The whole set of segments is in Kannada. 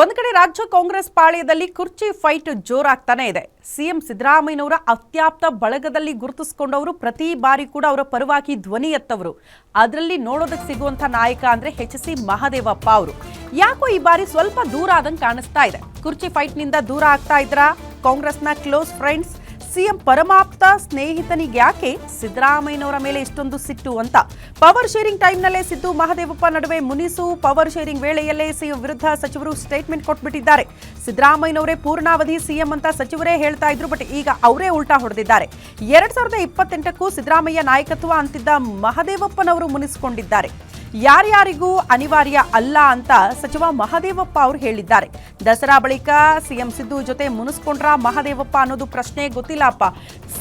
ಒಂದ್ ಕಡೆ ರಾಜ್ಯ ಕಾಂಗ್ರೆಸ್ ಪಾಳ್ಯದಲ್ಲಿ ಕುರ್ಚಿ ಫೈಟ್ ಜೋರಾಗ್ತಾನೆ ಇದೆ. ಸಿಎಂ ಸಿದ್ದರಾಮಯ್ಯನವರ ಅತ್ಯಾಪ್ತ ಬಳಗದಲ್ಲಿ ಗುರುತಿಸಿಕೊಂಡವರು ಪ್ರತಿ ಬಾರಿ ಕೂಡ ಅವರ ಪರವಾಗಿ ಧ್ವನಿ ಎತ್ತವರು. ಅದರಲ್ಲಿ ನೋಡೋದಕ್ಕೆ ಸಿಗುವಂತ ನಾಯಕ ಅಂದ್ರೆ ಹೆಚ್ ಸಿ ಮಹದೇವಪ್ಪ ಅವರು. ಯಾಕೋ ಈ ಬಾರಿ ಸ್ವಲ್ಪ ದೂರ ಆದಂಗೆ ಕಾಣಿಸ್ತಾ ಇದೆ. ಕುರ್ಚಿ ಫೈಟ್ನಿಂದ ದೂರ ಆಗ್ತಾ ಇದ್ರಾ? ಕಾಂಗ್ರೆಸ್ನ ಕ್ಲೋಸ್ ಫ್ರೆಂಡ್ಸ್ ಸಿಎಂ ಪರಮಾಪ್ತ ಸ್ನೇಹಿತನಿಗೆ ಯಾಕೆ ಸಿದ್ದರಾಮಯ್ಯನವರ ಮೇಲೆ ಇಷ್ಟೊಂದು ಸಿಟ್ಟು ಅಂತ? ಪವರ್ ಶೇರಿಂಗ್ ಟೈಮ್ನಲ್ಲೇ ಸಿದ್ದು ಮಹದೇವಪ್ಪ ನಡುವೆ ಮುನಿಸು ಪವರ್ ಶೇರಿಂಗ್ ವೇಳೆಯಲ್ಲೇ ಸಿಎಂ ವಿರುದ್ಧ ಸಚಿವರು ಸ್ಟೇಟ್ಮೆಂಟ್ ಕೊಟ್ಬಿಟ್ಟಿದ್ದಾರೆ. ಸಿದ್ದರಾಮಯ್ಯನವರೇ ಪೂರ್ಣಾವಧಿ ಸಿಎಂ ಅಂತ ಸಚಿವರೇ ಹೇಳ್ತಾ ಇದ್ರು, ಬಟ್ ಈಗ ಅವರೇ ಉಲ್ಟಾ ಹೊಡೆದಿದ್ದಾರೆ. ಎರಡ್ ಸಾವಿರದ ಇಪ್ಪತ್ತೆಂಟಕ್ಕೂ ಸಿದ್ದರಾಮಯ್ಯ ನಾಯಕತ್ವ ಅಂತಿದ್ದ ಮಹದೇವಪ್ಪನವರು ಮುನಿಸಿಕೊಂಡಿದ್ದಾರೆ. ಯಾರ್ಯಾರಿಗೂ ಅನಿವಾರ್ಯ ಅಲ್ಲ ಅಂತ ಸಚಿವ ಮಹದೇವಪ್ಪ ಅವರು ಹೇಳಿದ್ದಾರೆ. ದಸರಾ ಬಳಿಕ ಸಿಎಂ ಸಿದ್ದು ಜೊತೆ ಮುನಿಸ್ಕೊಂಡ್ರ ಮಹದೇವಪ್ಪ ಅನ್ನೋದು ಪ್ರಶ್ನೆ ಗೊತ್ತಿಲ್ಲಪ್ಪ.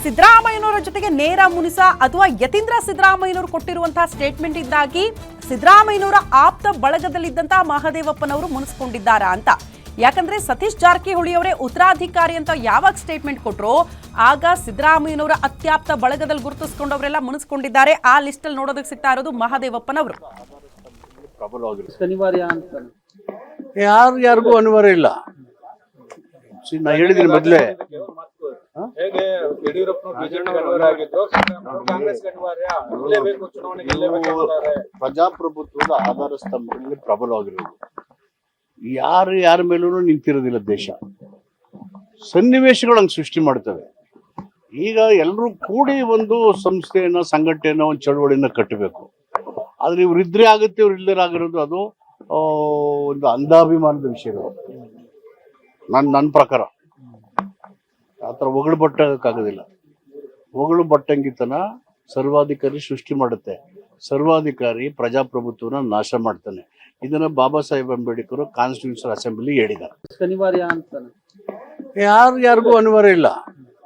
ಸಿದ್ದರಾಮಯ್ಯನವರ ಜೊತೆಗೆ ನೇರ ಮುನಿಸ ಅಥವಾ ಯತೀಂದ್ರ ಸಿದ್ದರಾಮಯ್ಯನವರು ಕೊಟ್ಟಿರುವಂತಹ ಸ್ಟೇಟ್ಮೆಂಟ್ ಇದ್ದಾಗಿ ಸಿದ್ದರಾಮಯ್ಯನವರ ಆಪ್ತ ಬಳಗದಲ್ಲಿದ್ದಂತಹ ಮಹದೇವಪ್ಪನವರು ಮುನಿಸ್ಕೊಂಡಿದ್ದಾರಾ ಅಂತ. ಯಾಕಂದ್ರೆ ಸತೀಶ್ ಜಾರಕಿಹೊಳಿ ಅವರೇ ಉತ್ತರಾಧಿಕಾರಿ ಅಂತ ಯಾವಾಗ ಸ್ಟೇಟ್ಮೆಂಟ್ ಕೊಟ್ರು ಆಗ ಸಿದ್ದರಾಮಯ್ಯನವರ ಅತ್ಯಾಪ್ತ ಬಳಗದಲ್ಲಿ ಗುರುತಿಸ್ಕೊಂಡವರೆಲ್ಲ ಮುನಿಸ್ಕೊಂಡಿದ್ದಾರೆ. ಆ ಲಿಸ್ಟ್ ಅಲ್ಲಿ ನೋಡೋದಕ್ಕೆ ಸಿಗ್ತಾ ಇರೋದು ಮಹಾದೇವಪ್ಪನವರು ಯಾರು ಯಾರಿಗೂ ಅನಿವಾರ್ಯ ಇಲ್ಲ. ನಾ ಹೇಳಿದ್ದೀನಿ ಮೊದ್ಲೇ. ಪ್ರಜಾಪ್ರಭುತ್ವದ ಆಧಾರ ಸ್ತಂಭಗಳಲ್ಲಿ ಪ್ರಬಲವಾಗಿರೋದು. ಯಾರು ಯಾರ ಮೇಲೂ ನಿಂತಿರೋದಿಲ್ಲ ದೇಶ. ಸನ್ನಿವೇಶಗಳು ಹಂಗೆ ಸೃಷ್ಟಿ ಮಾಡ್ತವೆ. ಈಗ ಎಲ್ಲರೂ ಕೂಡಿ ಒಂದು ಸಂಸ್ಥೆಯನ್ನ, ಸಂಘಟನೆಯನ್ನ, ಒಂದು ಚಳುವಳಿಯನ್ನ ಕಟ್ಟಬೇಕು. ಆದ್ರೆ ಇವ್ರು ಇದ್ರೆ ಆಗುತ್ತೆ, ಇವ್ರು ಇಲ್ಲದೇ ಆಗಿರೋದು ಅದು ಒಂದು ಅಂಧಾಭಿಮಾನದ ವಿಷಯಗಳು ನನ್ನ ನನ್ನ ಪ್ರಕಾರ. ಆ ಥರ ಒಗಳು ಬಟ್ಟಕ್ಕಾಗೋದಿಲ್ಲ ಒಗಳು ಬಟ್ಟಂಗಿತನ ಸರ್ವಾಧಿಕಾರಿ ಸೃಷ್ಟಿ ಮಾಡುತ್ತೆ. ಸರ್ವಾಧಿಕಾರಿ ಪ್ರಜಾಪ್ರಭುತ್ವನ ನಾಶ ಮಾಡ್ತಾನೆ. ಇದನ್ನ ಬಾಬಾ ಸಾಹೇಬ್ ಅಂಬೇಡ್ಕರ್ ಕಾನ್ಸ್ಟಿಟ್ಯೂಷನ್ ಅಸೆಂಬ್ಲಿ ಹೇಳಿದ್ದಾರೆ. ಅನಿವಾರ್ಯ ಅಂತ ಯಾರು ಯಾರಿಗೂ ಅನಿವಾರ್ಯ ಇಲ್ಲ.